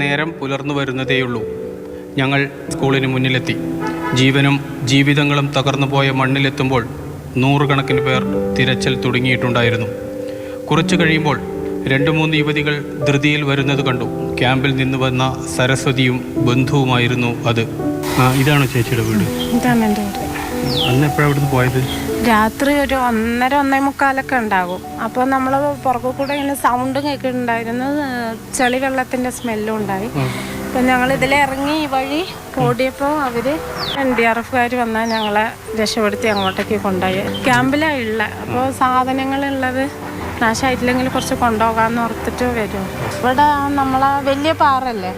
നേരം പുലർന്നു വരുന്നതേയുള്ളൂ. ഞങ്ങൾ സ്കൂളിന് മുന്നിലെത്തി. ജീവനും ജീവിതങ്ങളും തകർന്നു പോയ മണ്ണിലെത്തുമ്പോൾ നൂറുകണക്കിന് പേർ തിരച്ചിൽ തുടങ്ങിയിട്ടുണ്ടായിരുന്നു. കുറച്ചു കഴിയുമ്പോൾ രണ്ട് മൂന്ന് യുവതികൾ ധൃതിയിൽ വരുന്നത് കണ്ടു. ക്യാമ്പിൽ നിന്ന് വന്ന സരസ്വതിയും ബന്ധുവുമായിരുന്നു അത്. ഇതാണ് ചേച്ചിയുടെ വീട്. അന്ന് എപ്പോഴാണ് ഇവിടുന്ന് പോയത്? രാത്രി ഒരു ഒന്നര ഒന്നേ മുക്കാലൊക്കെ ഉണ്ടാകും. അപ്പോൾ നമ്മൾ പുറകെ കൂടെ ഇങ്ങനെ സൗണ്ടും കേൾക്കുന്നുണ്ടായിരുന്നു ചെളി വെള്ളത്തിന്റെ സ്മെല്ലും ഉണ്ടായി. അപ്പം ഞങ്ങൾ ഇതിലിറങ്ങി ഈ വഴി ഓടിയപ്പോൾ അവർ എൻ ഡി ആർ എഫുകാർ വന്നാൽ ഞങ്ങളെ രക്ഷപ്പെടുത്തി അങ്ങോട്ടേക്ക് കൊണ്ടുപോയി. ക്യാമ്പിലാണ് ഉള്ളത് അപ്പോൾ സാധനങ്ങളുള്ളത് നാശമായിട്ടില്ലെങ്കിൽ കുറച്ച് കൊണ്ടുപോകാമെന്ന് ഓർത്തിട്ട് വരും. ഇവിടെ നമ്മളെ വലിയ പാറല്ലേ?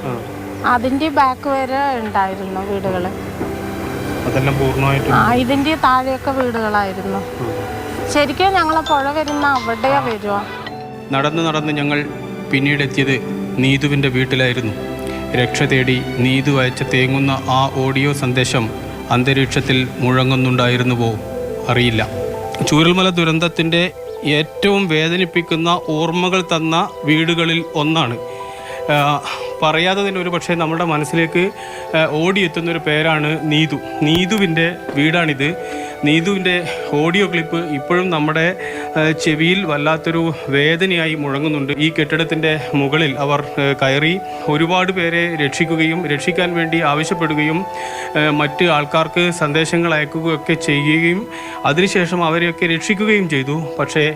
അതിന്റെ ബാക്ക് വരെ ഉണ്ടായിരുന്നു വീടുകൾ അതെല്ലാം പൂർണമായിട്ടും ആ ഇതിന്റെ താഴെയൊക്കെ വീടുകളായിരുന്നു. ശരിക്കും ഞങ്ങളെ പുഴ വരുന്ന അവിടെയാ വരുക. നടന്ന് നടന്ന് ഞങ്ങൾ പിന്നീട് എത്തിയത് നീതുവിന്റെ വീട്ടിലായിരുന്നു. രക്ഷ തേടി നീതു അയച്ച തേങ്ങുന്ന ആ ഓഡിയോ സന്ദേശം അന്തരീക്ഷത്തിൽ മുഴങ്ങുന്നുണ്ടായിരുന്നുവോ അറിയില്ല. ചൂരൽമല ദുരന്തത്തിന്റെ ഏറ്റവും വേദനിപ്പിക്കുന്ന ഓർമ്മകൾ തന്ന വീടുകളിൽ ഒന്നാണ്. പറയാതെ തന്നെ ഒരു പക്ഷേ നമ്മുടെ മനസ്സിലേക്ക് ഓടിയെത്തുന്ന ഒരു പേരാണ് നീതു. നീതുവിന്റെ വീടാണിത്. നീതുവിന്റെ ഓഡിയോ ക്ലിപ്പ് ഇപ്പോഴും നമ്മുടെ ചെവിയിൽ വല്ലാത്തൊരു വേദനയായി മുഴങ്ങുന്നുണ്ട്. ഈ കെട്ടിടത്തിന്റെ മുകളിൽ അവർ കയറി ഒരുപാട് പേരെ രക്ഷിക്കുകയും രക്ഷിക്കാൻ വേണ്ടി ആവശ്യപ്പെടുകയും മറ്റ് ആൾക്കാർക്ക് സന്ദേശങ്ങൾ അയക്കുകയൊക്കെ ചെയ്യുകയും അതിനുശേഷം അവരെയൊക്കെ രക്ഷിക്കുകയും ചെയ്തു. പക്ഷേ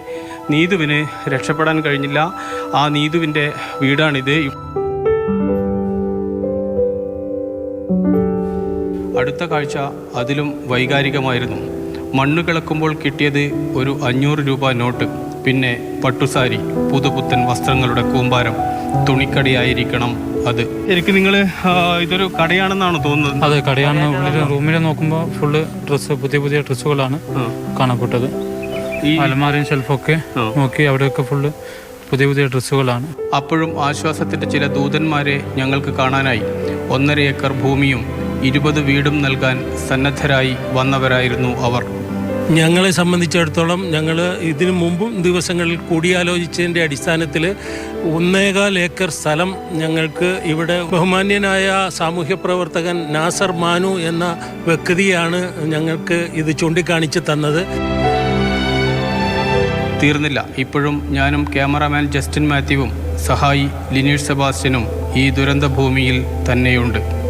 നീതുവിന് രക്ഷപ്പെടാൻ കഴിഞ്ഞില്ല. ആ നീതുവിന്റെ വീടാണിത്. അടുത്ത കാഴ്ച അതിലും വൈകാരികമായിരുന്നു. മണ്ണ് കിളക്കുമ്പോൾ കിട്ടിയത് ഒരു അഞ്ഞൂറ് രൂപ നോട്ട് പിന്നെ പട്ടുസാരി പുതുപുത്തൻ വസ്ത്രങ്ങളുടെ കൂമ്പാരം തുണിക്കടിയായിരിക്കണം അത്. എനിക്ക് നിങ്ങൾ ഇതൊരു കടയാണെന്നാണ് തോന്നുന്നത്. അതെ കടയാണ് ഉള്ളിൽ റൂമിൽ നോക്കുമ്പോൾ ഫുള്ള് ഡ്രസ്സ് പുതിയ പുതിയ ഡ്രസ്സുകളാണ് കാണപ്പെട്ടത്. ഈ അലമാരയും ഷെൽഫൊക്കെ നോക്കി അവിടെയൊക്കെ ഫുള്ള് പുതിയ പുതിയ ഡ്രസ്സുകളാണ്. അപ്പോഴും ആശ്വാസത്തിന്റെ ചില ദൂതന്മാരെ ഞങ്ങൾക്ക് കാണാനായി. ഒന്നര ഏക്കർ ഭൂമിയും ഇരുപത് വീടും നൽകാൻ സന്നദ്ധരായി വന്നവരായിരുന്നു അവർ. ഞങ്ങളെ സംബന്ധിച്ചിടത്തോളം ഞങ്ങൾ ഇതിനു മുമ്പും ദിവസങ്ങളിൽ കൂടിയാലോചിച്ചതിന്റെ അടിസ്ഥാനത്തിൽ ഒന്നേകാൽ ഏക്കർ സ്ഥലം ഞങ്ങൾക്ക് ഇവിടെ ബഹുമാന്യനായ സാമൂഹ്യ പ്രവർത്തകൻ നാസർ മാനു എന്ന വ്യക്തിയാണ് ഞങ്ങൾക്ക് ഇത് ചൂണ്ടിക്കാണിച്ച് തന്നത്. തീർന്നില്ല. ഇപ്പോഴും ഞാനും ക്യാമറാമാൻ ജസ്റ്റിൻ മാത്യുവും സഹായി ലിനീഷ് സെബാസ്റ്റ്യനും ഈ ദുരന്ത ഭൂമിയിൽ തന്നെയുണ്ട്.